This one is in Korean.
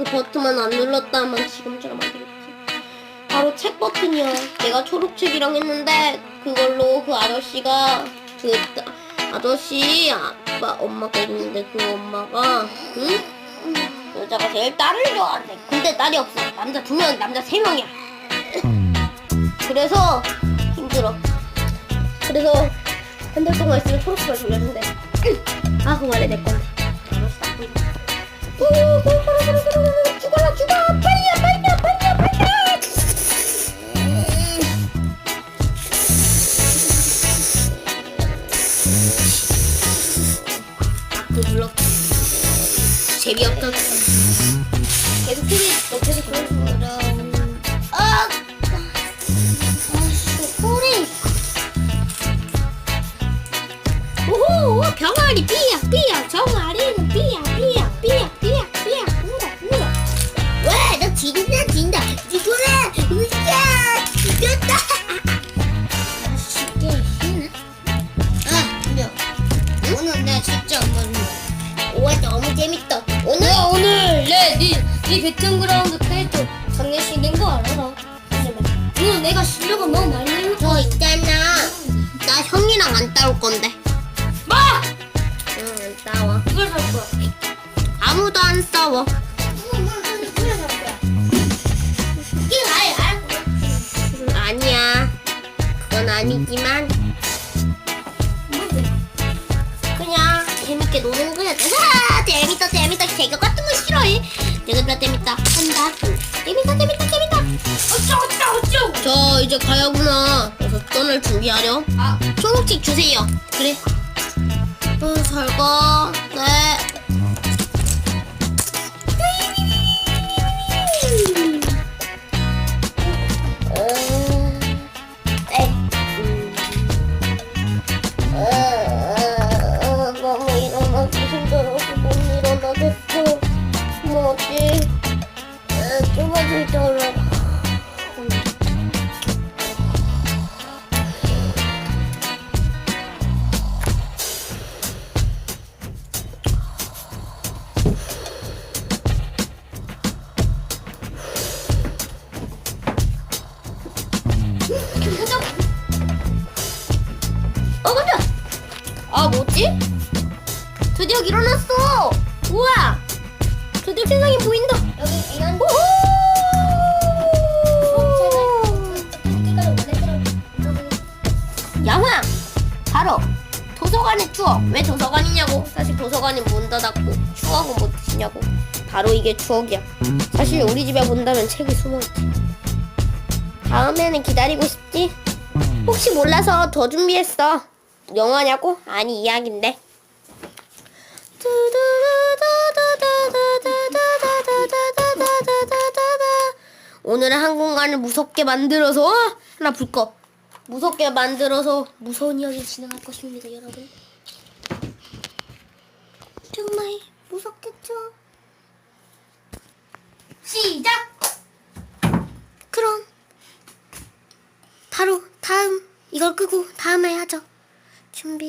그 버튼만 안 눌렀다면 지금처럼 안 되겠지. 바로 책 버튼이야. 내가 초록책이랑 했는데 그걸로 그 아저씨가 그 따- 아저씨 아빠 엄마가 있는데 그 엄마가 응? 여자가 제일 딸을 좋아한대. 근데 딸이 없어. 남자 두 명, 남자 세 명이야. 그래서 힘들어. 그래서 한 달 동안 있으면 초록색을 돌렸는데 아그 말해 내 건데. 그 눌러. 재미없다. 계속 너 계속 그런. 아, 병아리 삐약 삐약 정아리는 삐약 내니네 배틀그라운드 캐릭터 장례식인 거 알아? 오늘 내가 실력은 너무 많이 늘었어 저 있잖아. 나 형이랑 안 따올 건데. 마! 응, 안 따워. 이걸 살 거야 아무도 안 싸워. 이걸 살 거야 이게 아예 알 아니야. 그건 아니지만 그냥 재밌게 노는 거야. 아, 재밌다, 재밌다. 어쩌고 저 이제 가야구나. 그래서 떠날 준비하렴. 아 초록색 주세요. 그래. 어, 잘 가. 네. 어, 네. 음. 어, 어, 어, 너무 일어나기 힘들어서 못 일어나겠어. 뭐지? 어, 더 자라. 어, 근데! 아, 뭐지? 드디어 일어났어! 우와! 드디어 세상이 보인다! 여기 이런! 양황! 바로 도서관의 추억! 왜 도서관이냐고? 사실 도서관이 문 닫았고 추억은 못 드시냐고? 바로 이게 추억이야. 사실 우리 집에 본다면 책이 숨어있지. 다음에는 기다리고 싶지? 혹시 몰라서 더 준비했어. 영화냐고? 아니 이야기인데. 오늘은 한 공간을 무섭게 만들어서 하나 불 거. 무섭게 만들어서 무서운 이야기 진행할 것입니다, 여러분. 정말 무섭겠죠? 시작 그럼 바로 다음 이걸 끄고 다음에 하죠. 준비.